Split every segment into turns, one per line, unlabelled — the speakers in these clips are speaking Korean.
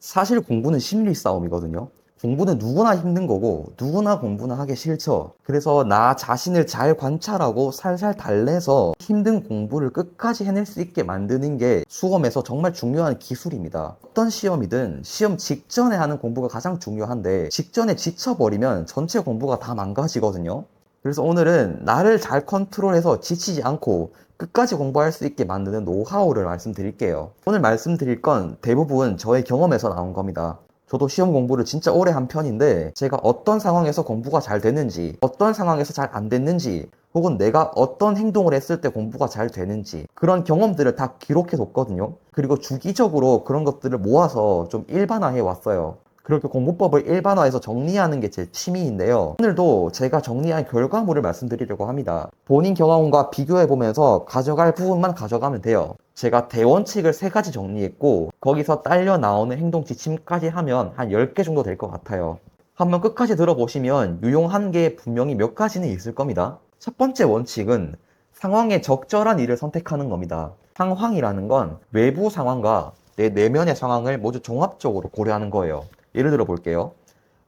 사실 공부는 심리 싸움이거든요. 공부는 누구나 힘든 거고 누구나 공부는 하기 싫죠. 그래서 나 자신을 잘 관찰하고 살살 달래서 힘든 공부를 끝까지 해낼 수 있게 만드는 게 수험에서 정말 중요한 기술입니다. 어떤 시험이든 시험 직전에 하는 공부가 가장 중요한데 직전에 지쳐버리면 전체 공부가 다 망가지거든요. 그래서 오늘은 나를 잘 컨트롤해서 지치지 않고 끝까지 공부할 수 있게 만드는 노하우를 말씀드릴게요. 오늘 말씀드릴 건 대부분 저의 경험에서 나온 겁니다. 저도 시험 공부를 진짜 오래 한 편인데 제가 어떤 상황에서 공부가 잘 됐는지 어떤 상황에서 잘 안 됐는지 혹은 내가 어떤 행동을 했을 때 공부가 잘 되는지 그런 경험들을 다 기록해 뒀거든요. 그리고 주기적으로 그런 것들을 모아서 좀 일반화해 왔어요. 그렇게 공부법을 일반화해서 정리하는 게 제 취미인데요. 오늘도 제가 정리한 결과물을 말씀드리려고 합니다. 본인 경험과 비교해 보면서 가져갈 부분만 가져가면 돼요. 제가 대원칙을 세 가지 정리했고 거기서 딸려 나오는 행동 지침까지 하면 한 10개 정도 될 것 같아요. 한번 끝까지 들어보시면 유용한 게 분명히 몇 가지는 있을 겁니다. 첫 번째 원칙은 상황에 적절한 일을 선택하는 겁니다. 상황이라는 건 외부 상황과 내 내면의 상황을 모두 종합적으로 고려하는 거예요. 예를 들어 볼게요.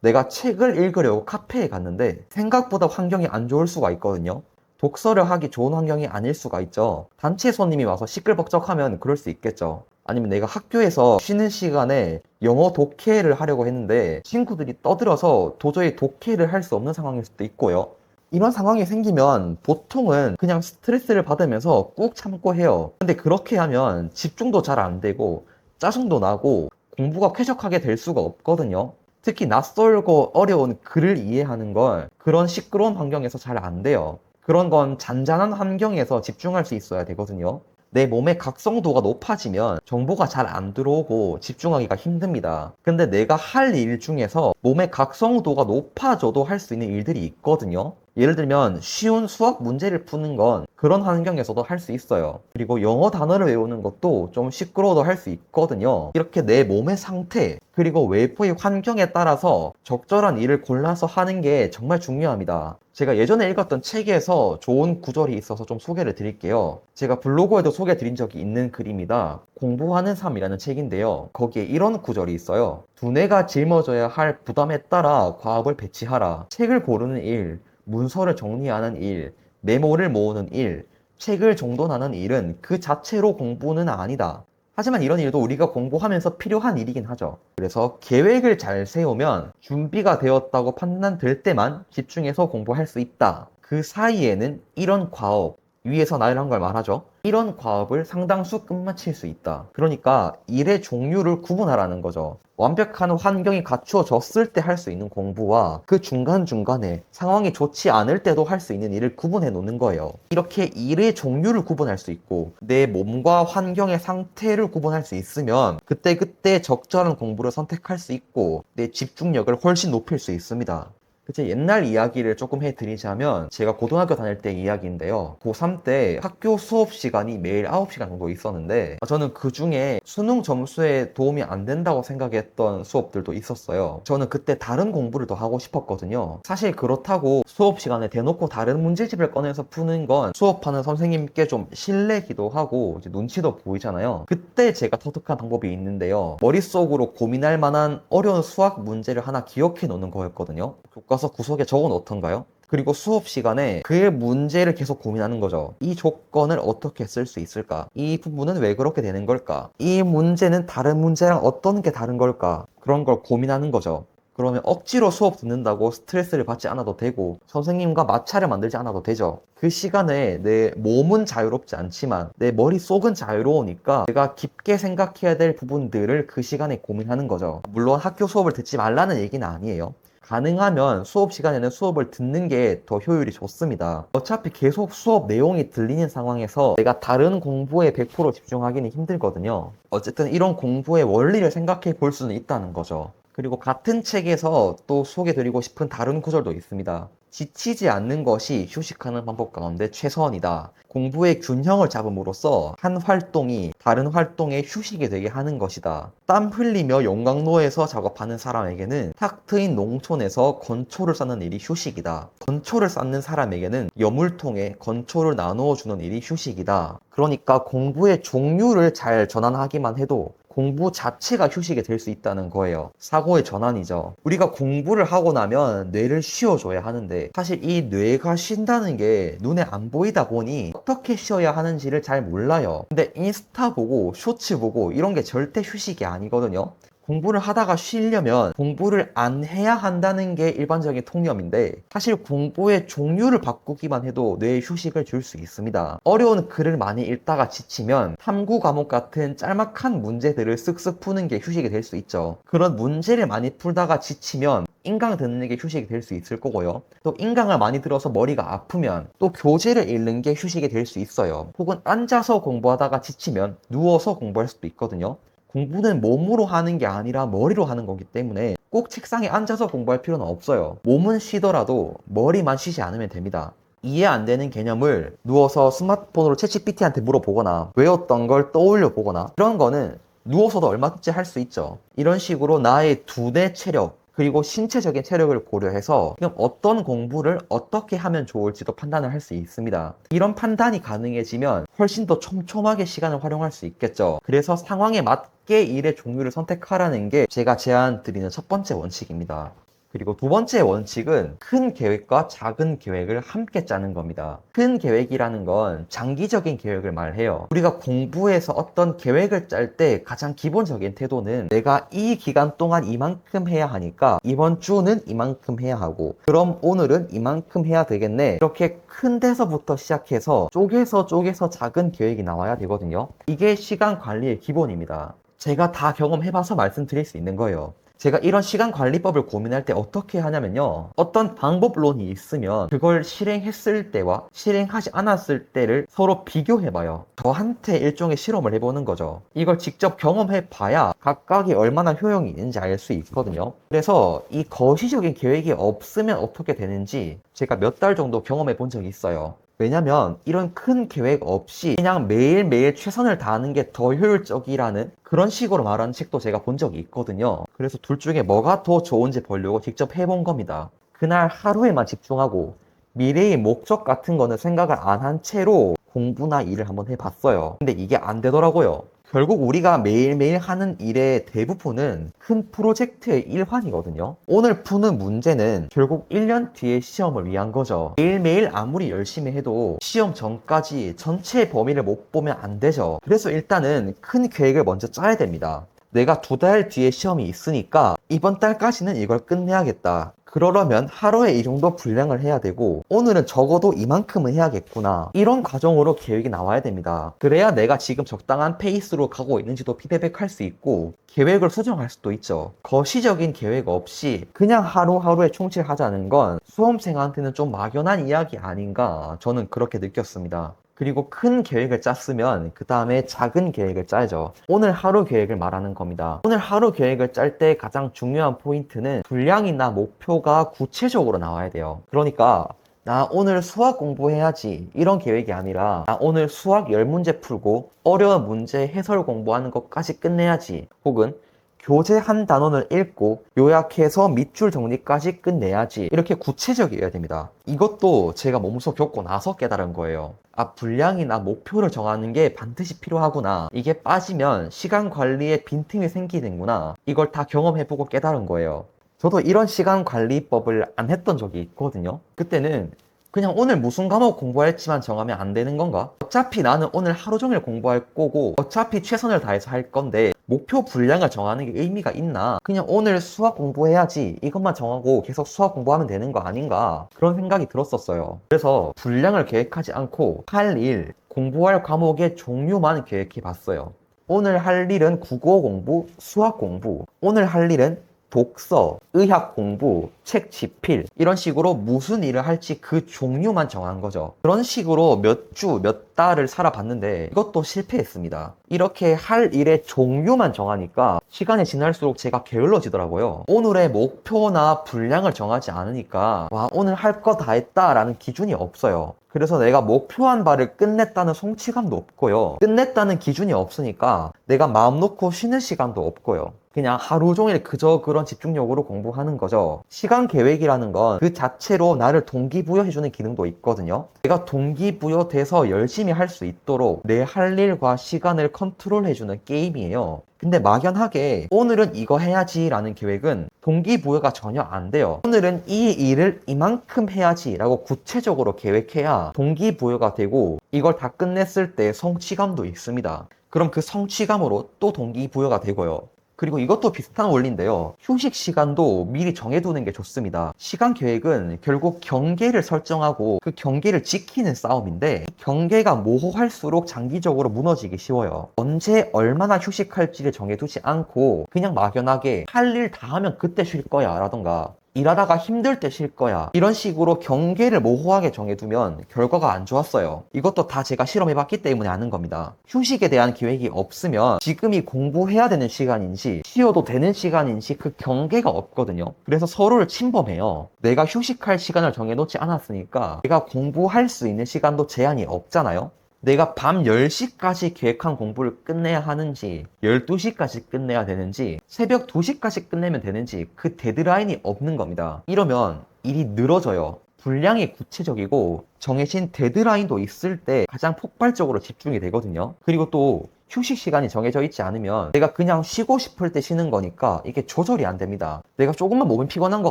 내가 책을 읽으려고 카페에 갔는데 생각보다 환경이 안 좋을 수가 있거든요. 독서를 하기 좋은 환경이 아닐 수가 있죠. 단체 손님이 와서 시끌벅적하면 그럴 수 있겠죠. 아니면 내가 학교에서 쉬는 시간에 영어 독해를 하려고 했는데 친구들이 떠들어서 도저히 독해를 할 수 없는 상황일 수도 있고요. 이런 상황이 생기면 보통은 그냥 스트레스를 받으면서 꾹 참고 해요. 근데 그렇게 하면 집중도 잘 안 되고 짜증도 나고 공부가 쾌적하게 될 수가 없거든요. 특히 낯설고 어려운 글을 이해하는 걸 그런 시끄러운 환경에서 잘 안 돼요. 그런 건 잔잔한 환경에서 집중할 수 있어야 되거든요. 내 몸의 각성도가 높아지면 정보가 잘 안 들어오고 집중하기가 힘듭니다. 근데 내가 할 일 중에서 몸의 각성도가 높아져도 할 수 있는 일들이 있거든요. 예를 들면 쉬운 수학 문제를 푸는 건 그런 환경에서도 할 수 있어요. 그리고 영어 단어를 외우는 것도 좀 시끄러워도 할 수 있거든요. 이렇게 내 몸의 상태 그리고 외부의 환경에 따라서 적절한 일을 골라서 하는 게 정말 중요합니다. 제가 예전에 읽었던 책에서 좋은 구절이 있어서 좀 소개를 드릴게요. 제가 블로그에도 소개 드린 적이 있는 글입니다. 공부하는 삶이라는 책인데요. 거기에 이런 구절이 있어요. 두뇌가 짊어져야 할 부담에 따라 과업을 배치하라. 책을 고르는 일, 문서를 정리하는 일, 메모를 모으는 일, 책을 정돈하는 일은 그 자체로 공부는 아니다. 하지만 이런 일도 우리가 공부하면서 필요한 일이긴 하죠. 그래서 계획을 잘 세우면 준비가 되었다고 판단될 때만 집중해서 공부할 수 있다. 그 사이에는 이런 과업, 위에서 나열한 걸 말하죠. 이런 과업을 상당수 끝마칠 수 있다. 그러니까 일의 종류를 구분하라는 거죠. 완벽한 환경이 갖추어졌을 때 할 수 있는 공부와 그 중간중간에 상황이 좋지 않을 때도 할 수 있는 일을 구분해 놓는 거예요. 이렇게 일의 종류를 구분할 수 있고 내 몸과 환경의 상태를 구분할 수 있으면 그때그때 적절한 공부를 선택할 수 있고 내 집중력을 훨씬 높일 수 있습니다. 그제 옛날 이야기를 조금 해드리자면 제가 고등학교 다닐 때 이야기인데요. 고3 때 학교 수업 시간이 매일 9시간 정도 있었는데 저는 그 중에 수능 점수에 도움이 안 된다고 생각했던 수업들도 있었어요. 저는 그때 다른 공부를 더 하고 싶었거든요. 사실 그렇다고 수업 시간에 대놓고 다른 문제집을 꺼내서 푸는 건 수업하는 선생님께 좀 실례기도 하고 이제 눈치도 보이잖아요. 그때 제가 터득한 방법이 있는데요. 머릿속으로 고민할 만한 어려운 수학 문제를 하나 기억해 놓는 거였거든요. 교과 서 구석에 적어 놓던가요? 그리고 수업 시간에 그의 문제를 계속 고민하는 거죠. 이 조건을 어떻게 쓸 수 있을까? 이 부분은 왜 그렇게 되는 걸까? 이 문제는 다른 문제랑 어떤 게 다른 걸까? 그런 걸 고민하는 거죠. 그러면 억지로 수업 듣는다고 스트레스를 받지 않아도 되고 선생님과 마찰을 만들지 않아도 되죠. 그 시간에 내 몸은 자유롭지 않지만 내 머릿속은 자유로우니까 내가 깊게 생각해야 될 부분들을 그 시간에 고민하는 거죠. 물론 학교 수업을 듣지 말라는 얘기는 아니에요. 가능하면 수업 시간에는 수업을 듣는 게 더 효율이 좋습니다. 어차피 계속 수업 내용이 들리는 상황에서 내가 다른 공부에 100% 집중하기는 힘들거든요. 어쨌든 이런 공부의 원리를 생각해 볼 수는 있다는 거죠. 그리고 같은 책에서 또 소개드리고 싶은 다른 구절도 있습니다. 지치지 않는 것이 휴식하는 방법 가운데 최선이다. 공부의 균형을 잡음으로써 한 활동이 다른 활동의 휴식이 되게 하는 것이다. 땀 흘리며 용광로에서 작업하는 사람에게는 탁 트인 농촌에서 건초를 쌓는 일이 휴식이다. 건초를 쌓는 사람에게는 여물통에 건초를 나누어 주는 일이 휴식이다. 그러니까 공부의 종류를 잘 전환하기만 해도 공부 자체가 휴식이 될 수 있다는 거예요. 사고의 전환이죠. 우리가 공부를 하고 나면 뇌를 쉬어줘야 하는데 사실 이 뇌가 쉰다는 게 눈에 안 보이다 보니 어떻게 쉬어야 하는지를 잘 몰라요. 근데 인스타 보고 쇼츠 보고 이런 게 절대 휴식이 아니거든요. 공부를 하다가 쉬려면 공부를 안 해야 한다는 게 일반적인 통념인데 사실 공부의 종류를 바꾸기만 해도 뇌에 휴식을 줄 수 있습니다. 어려운 글을 많이 읽다가 지치면 탐구 과목 같은 짤막한 문제들을 쓱쓱 푸는 게 휴식이 될 수 있죠. 그런 문제를 많이 풀다가 지치면 인강 듣는 게 휴식이 될 수 있을 거고요. 또 인강을 많이 들어서 머리가 아프면 또 교재를 읽는 게 휴식이 될 수 있어요. 혹은 앉아서 공부하다가 지치면 누워서 공부할 수도 있거든요. 공부는 몸으로 하는 게 아니라 머리로 하는 거기 때문에 꼭 책상에 앉아서 공부할 필요는 없어요. 몸은 쉬더라도 머리만 쉬지 않으면 됩니다. 이해 안 되는 개념을 누워서 스마트폰으로 챗GPT한테 물어보거나 외웠던 걸 떠올려 보거나 이런 거는 누워서도 얼마든지 할 수 있죠. 이런 식으로 나의 두뇌 체력 그리고 신체적인 체력을 고려해서 지금 어떤 공부를 어떻게 하면 좋을지도 판단을 할 수 있습니다. 이런 판단이 가능해지면 훨씬 더 촘촘하게 시간을 활용할 수 있겠죠. 그래서 상황에 맞게 일의 종류를 선택하라는 게 제가 제안 드리는 첫 번째 원칙입니다. 그리고 두 번째 원칙은 큰 계획과 작은 계획을 함께 짜는 겁니다. 큰 계획이라는 건 장기적인 계획을 말해요. 우리가 공부에서 어떤 계획을 짤 때 가장 기본적인 태도는 내가 이 기간 동안 이만큼 해야 하니까 이번 주는 이만큼 해야 하고 그럼 오늘은 이만큼 해야 되겠네. 이렇게 큰 데서부터 시작해서 쪼개서 쪼개서 작은 계획이 나와야 되거든요. 이게 시간 관리의 기본입니다. 제가 다 경험해봐서 말씀드릴 수 있는 거예요. 제가 이런 시간 관리법을 고민할 때 어떻게 하냐면요. 어떤 방법론이 있으면 그걸 실행했을 때와 실행하지 않았을 때를 서로 비교해봐요. 저한테 일종의 실험을 해보는 거죠. 이걸 직접 경험해봐야 각각이 얼마나 효용이 있는지 알 수 있거든요. 그래서 이 거시적인 계획이 없으면 어떻게 되는지 제가 몇 달 정도 경험해 본 적이 있어요. 왜냐면 이런 큰 계획 없이 그냥 매일매일 최선을 다하는 게 더 효율적이라는 그런 식으로 말하는 책도 제가 본 적이 있거든요. 그래서 둘 중에 뭐가 더 좋은지 보려고 직접 해본 겁니다. 그날 하루에만 집중하고 미래의 목적 같은 거는 생각을 안 한 채로 공부나 일을 한번 해봤어요. 근데 이게 안 되더라고요. 결국 우리가 매일매일 하는 일의 대부분은 큰 프로젝트의 일환이거든요. 오늘 푸는 문제는 결국 1년 뒤에 시험을 위한 거죠. 매일매일 아무리 열심히 해도 시험 전까지 전체 범위를 못 보면 안 되죠. 그래서 일단은 큰 계획을 먼저 짜야 됩니다. 내가 두 달 뒤에 시험이 있으니까 이번 달까지는 이걸 끝내야겠다. 그러려면 하루에 이 정도 분량을 해야 되고 오늘은 적어도 이만큼은 해야겠구나. 이런 과정으로 계획이 나와야 됩니다. 그래야 내가 지금 적당한 페이스로 가고 있는지도 피드백할 수 있고 계획을 수정할 수도 있죠. 거시적인 계획 없이 그냥 하루하루에 충실하자는 건 수험생한테는 좀 막연한 이야기 아닌가 저는 그렇게 느꼈습니다 그리고 큰 계획을 짰으면 그 다음에 작은 계획을 짜야죠. 오늘 하루 계획을 말하는 겁니다. 오늘 하루 계획을 짤 때 가장 중요한 포인트는 분량이나 목표가 구체적으로 나와야 돼요. 그러니까 나 오늘 수학 공부해야지 이런 계획이 아니라 나 오늘 수학 10문제 풀고 어려운 문제 해설 공부하는 것까지 끝내야지 혹은 교재 한 단원을 읽고 요약해서 밑줄 정리까지 끝내야지 이렇게 구체적이어야 됩니다. 이것도 제가 몸소 겪고 나서 깨달은 거예요. 아, 분량이나 목표를 정하는 게 반드시 필요하구나. 이게 빠지면 시간 관리에 빈틈이 생기는구나. 이걸 다 경험해보고 깨달은 거예요. 저도 이런 시간 관리법을 안 했던 적이 있거든요. 그때는 그냥 오늘 무슨 과목 공부할지만 정하면 안 되는 건가? 어차피 나는 오늘 하루 종일 공부할 거고 어차피 최선을 다해서 할 건데 목표 분량을 정하는 게 의미가 있나? 그냥 오늘 수학 공부해야지 이것만 정하고 계속 수학 공부하면 되는 거 아닌가? 그런 생각이 들었었어요. 그래서 분량을 계획하지 않고 할 일, 공부할 과목의 종류만 계획해 봤어요. 오늘 할 일은 국어 공부, 수학 공부. 오늘 할 일은 독서, 의학 공부, 책 집필 이런 식으로 무슨 일을 할지 그 종류만 정한 거죠. 그런 식으로 몇 주, 몇 달을 살아봤는데 이것도 실패했습니다. 이렇게 할 일의 종류만 정하니까 시간이 지날수록 제가 게을러지더라고요. 오늘의 목표나 분량을 정하지 않으니까 와 오늘 할 거 다 했다라는 기준이 없어요. 그래서 내가 목표한 바를 끝냈다는 성취감도 없고요. 끝냈다는 기준이 없으니까 내가 마음 놓고 쉬는 시간도 없고요. 그냥 하루 종일 그저 그런 집중력으로 공부하는 거죠. 시간 계획이라는 건 그 자체로 나를 동기부여해주는 기능도 있거든요. 내가 동기부여돼서 열심히 할 수 있도록 내 할 일과 시간을 컨트롤해주는 게임이에요. 근데 막연하게 오늘은 이거 해야지 라는 계획은 동기부여가 전혀 안 돼요. 오늘은 이 일을 이만큼 해야지 라고 구체적으로 계획해야 동기부여가 되고 이걸 다 끝냈을 때 성취감도 있습니다. 그럼 그 성취감으로 또 동기부여가 되고요. 그리고 이것도 비슷한 원리인데요. 휴식 시간도 미리 정해두는 게 좋습니다. 시간 계획은 결국 경계를 설정하고 그 경계를 지키는 싸움인데 이 경계가 모호할수록 장기적으로 무너지기 쉬워요. 언제 얼마나 휴식할지를 정해두지 않고 그냥 막연하게 할 일 다 하면 그때 쉴 거야 라던가 일하다가 힘들 때 쉴 거야. 이런 식으로 경계를 모호하게 정해두면 결과가 안 좋았어요. 이것도 다 제가 실험해봤기 때문에 아는 겁니다. 휴식에 대한 계획이 없으면 지금이 공부해야 되는 시간인지 쉬어도 되는 시간인지 그 경계가 없거든요. 그래서 서로를 침범해요. 내가 휴식할 시간을 정해놓지 않았으니까 내가 공부할 수 있는 시간도 제한이 없잖아요. 내가 밤 10시까지 계획한 공부를 끝내야 하는지, 12시까지 끝내야 되는지, 새벽 2시까지 끝내면 되는지 그 데드라인이 없는 겁니다. 이러면 일이 늘어져요. 분량이 구체적이고 정해진 데드라인도 있을 때 가장 폭발적으로 집중이 되거든요. 그리고 또 휴식 시간이 정해져 있지 않으면 내가 그냥 쉬고 싶을 때 쉬는 거니까 이게 조절이 안 됩니다. 내가 조금만 몸이 피곤한 것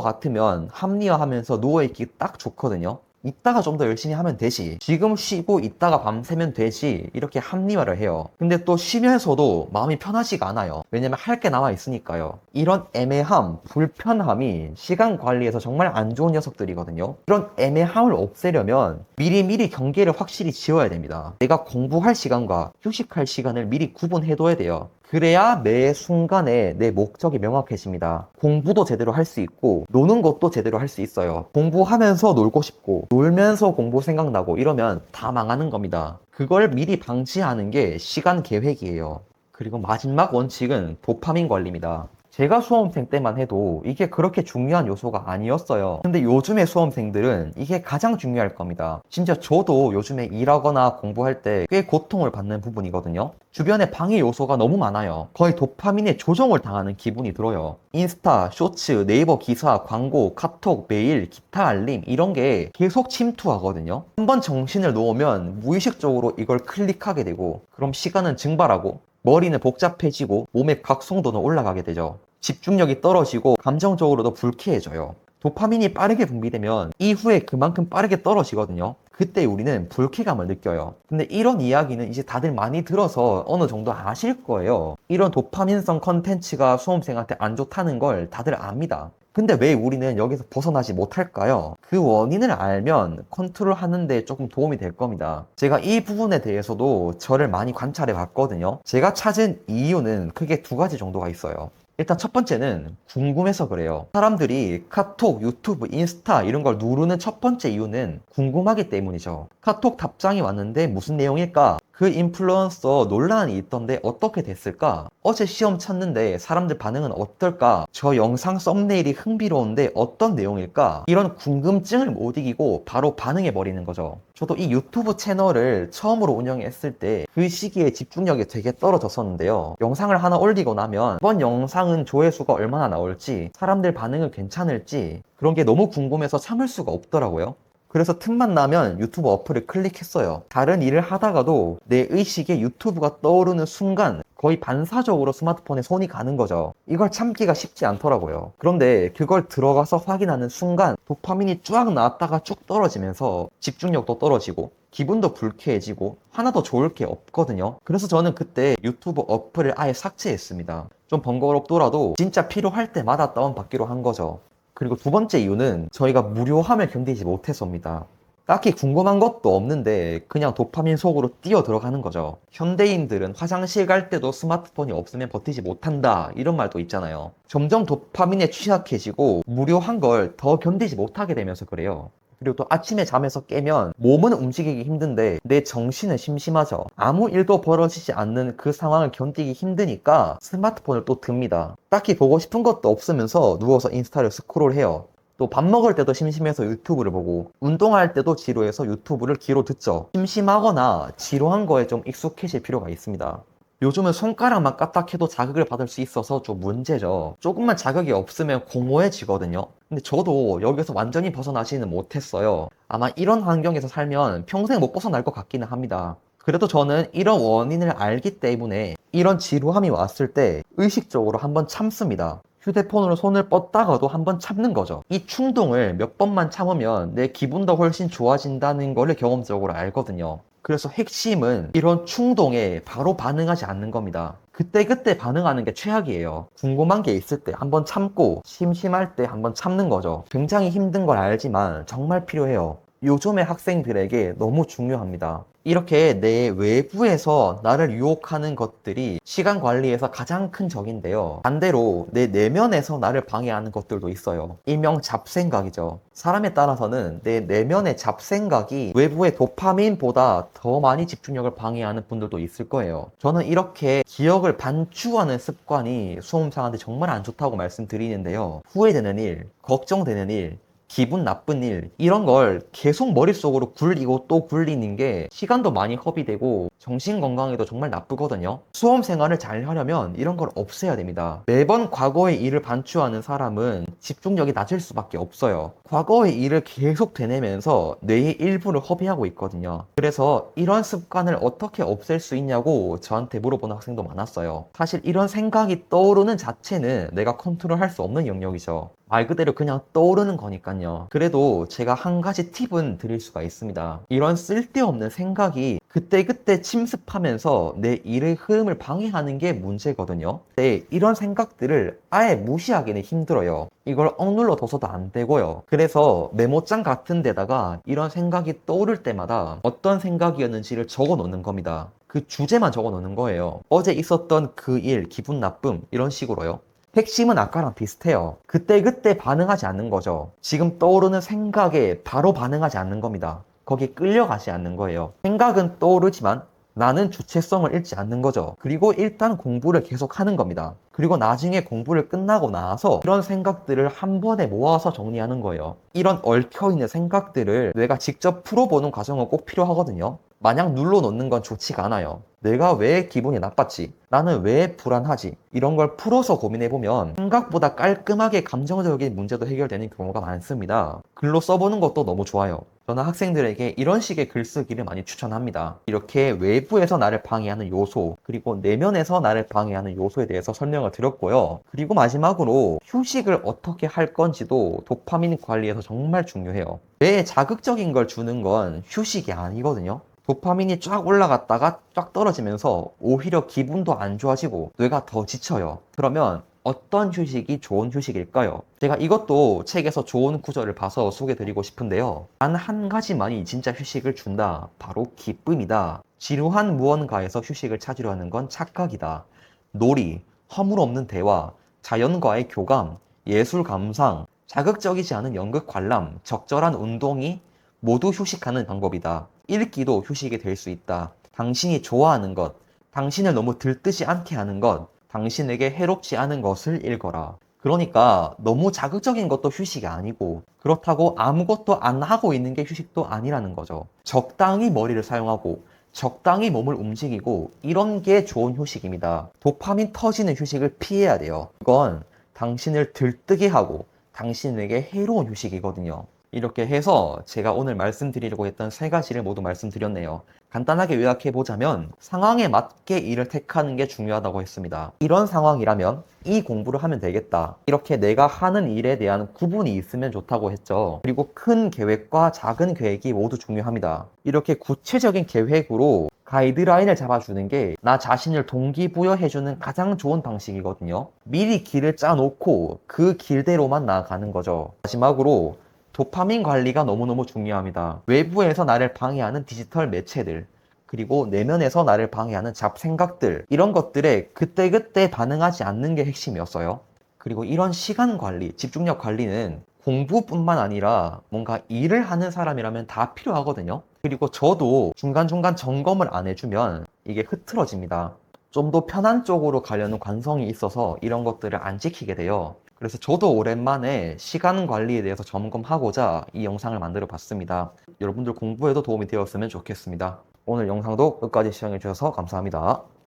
같으면 합리화하면서 누워있기 딱 좋거든요. 이따가 좀 더 열심히 하면 되지. 지금 쉬고 이따가 밤새면 되지. 이렇게 합리화를 해요. 근데 또 쉬면서도 마음이 편하지가 않아요. 왜냐면 할 게 남아 있으니까요. 이런 애매함, 불편함이 시간 관리에서 정말 안 좋은 녀석들이거든요. 이런 애매함을 없애려면 미리미리 경계를 확실히 지어야 됩니다. 내가 공부할 시간과 휴식할 시간을 미리 구분해둬야 돼요. 그래야 매 순간에 내 목적이 명확해집니다. 공부도 제대로 할 수 있고, 노는 것도 제대로 할 수 있어요. 공부하면서 놀고 싶고, 놀면서 공부 생각나고 이러면 다 망하는 겁니다. 그걸 미리 방지하는 게 시간 계획이에요. 그리고 마지막 원칙은 도파민 관리입니다. 제가 수험생 때만 해도 이게 그렇게 중요한 요소가 아니었어요. 근데 요즘의 수험생들은 이게 가장 중요할 겁니다. 심지어 저도 요즘에 일하거나 공부할 때 꽤 고통을 받는 부분이거든요. 주변에 방해 요소가 너무 많아요. 거의 도파민에 조종을 당하는 기분이 들어요. 인스타, 쇼츠, 네이버 기사, 광고, 카톡, 메일, 기타 알림 이런 게 계속 침투하거든요. 한번 정신을 놓으면 무의식적으로 이걸 클릭하게 되고 그럼 시간은 증발하고 머리는 복잡해지고 몸의 각성도는 올라가게 되죠. 집중력이 떨어지고 감정적으로도 불쾌해져요. 도파민이 빠르게 분비되면 이후에 그만큼 빠르게 떨어지거든요. 그때 우리는 불쾌감을 느껴요. 근데 이런 이야기는 이제 다들 많이 들어서 어느 정도 아실 거예요. 이런 도파민성 컨텐츠가 수험생한테 안 좋다는 걸 다들 압니다. 근데 왜 우리는 여기서 벗어나지 못할까요? 그 원인을 알면 컨트롤 하는데 조금 도움이 될 겁니다. 제가 이 부분에 대해서도 저를 많이 관찰해 봤거든요. 제가 찾은 이유는 크게 두 가지 정도가 있어요. 일단 첫 번째는 궁금해서 그래요. 사람들이 카톡, 유튜브, 인스타 이런 걸 누르는 첫 번째 이유는 궁금하기 때문이죠. 카톡 답장이 왔는데 무슨 내용일까? 그 인플루언서 논란이 있던데 어떻게 됐을까? 어제 시험 쳤는데 사람들 반응은 어떨까? 저 영상 썸네일이 흥미로운데 어떤 내용일까? 이런 궁금증을 못 이기고 바로 반응해 버리는 거죠. 저도 이 유튜브 채널을 처음으로 운영했을 때 그 시기에 집중력이 되게 떨어졌었는데요. 영상을 하나 올리고 나면 이번 영상은 조회수가 얼마나 나올지, 사람들 반응은 괜찮을지 그런 게 너무 궁금해서 참을 수가 없더라고요. 그래서 틈만 나면 유튜브 어플을 클릭했어요. 다른 일을 하다가도 내 의식에 유튜브가 떠오르는 순간 거의 반사적으로 스마트폰에 손이 가는 거죠. 이걸 참기가 쉽지 않더라고요. 그런데 그걸 들어가서 확인하는 순간 도파민이 쫙 나왔다가 쭉 떨어지면서 집중력도 떨어지고 기분도 불쾌해지고 하나도 좋을 게 없거든요. 그래서 저는 그때 유튜브 어플을 아예 삭제했습니다. 좀 번거롭더라도 진짜 필요할 때마다 다운받기로 한 거죠. 그리고 두 번째 이유는 저희가 무료함을 견디지 못해서입니다. 딱히 궁금한 것도 없는데 그냥 도파민 속으로 뛰어 들어가는 거죠. 현대인들은 화장실 갈 때도 스마트폰이 없으면 버티지 못한다 이런 말도 있잖아요. 점점 도파민에 취약해지고 무료한 걸 더 견디지 못하게 되면서 그래요. 그리고 또 아침에 잠에서 깨면 몸은 움직이기 힘든데 내 정신은 심심하죠. 아무 일도 벌어지지 않는 그 상황을 견디기 힘드니까 스마트폰을 또 듭니다. 딱히 보고 싶은 것도 없으면서 누워서 인스타를 스크롤해요. 또밥 먹을 때도 심심해서 유튜브를 보고 운동할 때도 지루해서 유튜브를 귀로 듣죠. 심심하거나 지루한 거에 좀 익숙해질 필요가 있습니다. 요즘은 손가락만 까딱해도 자극을 받을 수 있어서 좀 문제죠. 조금만 자극이 없으면 공허해지거든요. 근데 저도 여기서 완전히 벗어나지는 못했어요. 아마 이런 환경에서 살면 평생 못 벗어날 것 같기는 합니다. 그래도 저는 이런 원인을 알기 때문에 이런 지루함이 왔을 때 의식적으로 한번 참습니다. 휴대폰으로 손을 뻗다가도 한번 참는 거죠. 이 충동을 몇 번만 참으면 내 기분도 훨씬 좋아진다는 거를 경험적으로 알거든요. 그래서 핵심은 이런 충동에 바로 반응하지 않는 겁니다. 그때그때 반응하는 게 최악이에요. 궁금한 게 있을 때 한번 참고 심심할 때 한번 참는 거죠. 굉장히 힘든 걸 알지만 정말 필요해요. 요즘의 학생들에게 너무 중요합니다. 이렇게 내 외부에서 나를 유혹하는 것들이 시간 관리에서 가장 큰 적인데요. 반대로 내 내면에서 나를 방해하는 것들도 있어요. 일명 잡생각이죠. 사람에 따라서는 내 내면의 잡생각이 외부의 도파민보다 더 많이 집중력을 방해하는 분들도 있을 거예요. 저는 이렇게 기억을 반추하는 습관이 수험생한테 정말 안 좋다고 말씀드리는데요. 후회되는 일, 걱정되는 일, 기분 나쁜 일 이런 걸 계속 머릿속으로 굴리고 또 굴리는 게 시간도 많이 허비되고 정신 건강에도 정말 나쁘거든요. 수험 생활을 잘 하려면 이런 걸 없애야 됩니다. 매번 과거의 일을 반추하는 사람은 집중력이 낮을 수밖에 없어요. 과거의 일을 계속 되뇌면서 뇌의 일부를 허비하고 있거든요. 그래서 이런 습관을 어떻게 없앨 수 있냐고 저한테 물어보는 학생도 많았어요. 사실 이런 생각이 떠오르는 자체는 내가 컨트롤할 수 없는 영역이죠. 말 그대로 그냥 떠오르는 거니까요. 그래도 제가 한 가지 팁은 드릴 수가 있습니다. 이런 쓸데없는 생각이 그때그때 침습하면서 내 일의 흐름을 방해하는 게 문제거든요. 네, 이런 생각들을 아예 무시하기는 힘들어요. 이걸 억눌러 둬서도 안 되고요. 그래서 메모장 같은 데다가 이런 생각이 떠오를 때마다 어떤 생각이었는지를 적어 놓는 겁니다. 그 주제만 적어 놓는 거예요. 어제 있었던 그 일, 기분 나쁨, 이런 식으로요. 핵심은 아까랑 비슷해요. 그때그때 반응하지 않는 거죠. 지금 떠오르는 생각에 바로 반응하지 않는 겁니다. 거기에 끌려가지 않는 거예요. 생각은 떠오르지만 나는 주체성을 잃지 않는 거죠. 그리고 일단 공부를 계속 하는 겁니다. 그리고 나중에 공부를 끝나고 나서 그런 생각들을 한 번에 모아서 정리하는 거예요. 이런 얽혀있는 생각들을 내가 직접 풀어보는 과정은 꼭 필요하거든요. 마냥 눌러 놓는 건 좋지가 않아요. 내가 왜 기분이 나빴지? 나는 왜 불안하지? 이런 걸 풀어서 고민해보면 생각보다 깔끔하게 감정적인 문제도 해결되는 경우가 많습니다. 글로 써보는 것도 너무 좋아요. 저는 학생들에게 이런 식의 글쓰기를 많이 추천합니다. 이렇게 외부에서 나를 방해하는 요소, 그리고 내면에서 나를 방해하는 요소에 대해서 설명을 드렸고요. 그리고 마지막으로 휴식을 어떻게 할 건지도 도파민 관리에서 정말 중요해요. 뇌에 자극적인 걸 주는 건 휴식이 아니거든요. 도파민이 쫙 올라갔다가 쫙 떨어지면서 오히려 기분도 안 좋아지고 뇌가 더 지쳐요. 그러면 어떤 휴식이 좋은 휴식일까요? 제가 이것도 책에서 좋은 구절을 봐서 소개드리고 싶은데요. 단 한 가지만이 진짜 휴식을 준다. 바로 기쁨이다. 지루한 무언가에서 휴식을 찾으려 하는 건 착각이다. 놀이, 허물 없는 대화, 자연과의 교감, 예술 감상, 자극적이지 않은 연극 관람, 적절한 운동이 모두 휴식하는 방법이다. 읽기도 휴식이 될 수 있다. 당신이 좋아하는 것, 당신을 너무 들뜨지 않게 하는 것, 당신에게 해롭지 않은 것을 읽어라. 그러니까 너무 자극적인 것도 휴식이 아니고 그렇다고 아무것도 안 하고 있는 게 휴식도 아니라는 거죠. 적당히 머리를 사용하고 적당히 몸을 움직이고 이런 게 좋은 휴식입니다. 도파민 터지는 휴식을 피해야 돼요. 이건 당신을 들뜨게 하고 당신에게 해로운 휴식이거든요. 이렇게 해서 제가 오늘 말씀드리려고 했던 세 가지를 모두 말씀드렸네요. 간단하게 요약해 보자면 상황에 맞게 일을 택하는 게 중요하다고 했습니다. 이런 상황이라면 이 공부를 하면 되겠다. 이렇게 내가 하는 일에 대한 구분이 있으면 좋다고 했죠. 그리고 큰 계획과 작은 계획이 모두 중요합니다. 이렇게 구체적인 계획으로 가이드라인을 잡아주는 게 나 자신을 동기부여해주는 가장 좋은 방식이거든요. 미리 길을 짜놓고 그 길대로만 나아가는 거죠. 마지막으로 도파민 관리가 너무너무 중요합니다. 외부에서 나를 방해하는 디지털 매체들, 그리고 내면에서 나를 방해하는 잡생각들, 이런 것들에 그때그때 반응하지 않는 게 핵심이었어요. 그리고 이런 시간 관리, 집중력 관리는 공부뿐만 아니라 뭔가 일을 하는 사람이라면 다 필요하거든요. 그리고 저도 중간중간 점검을 안 해주면 이게 흐트러집니다. 좀 더 편한 쪽으로 가려는 관성이 있어서 이런 것들을 안 지키게 돼요. 그래서 저도 오랜만에 시간 관리에 대해서 점검하고자 이 영상을 만들어 봤습니다. 여러분들 공부에도 도움이 되었으면 좋겠습니다. 오늘 영상도 끝까지 시청해 주셔서 감사합니다.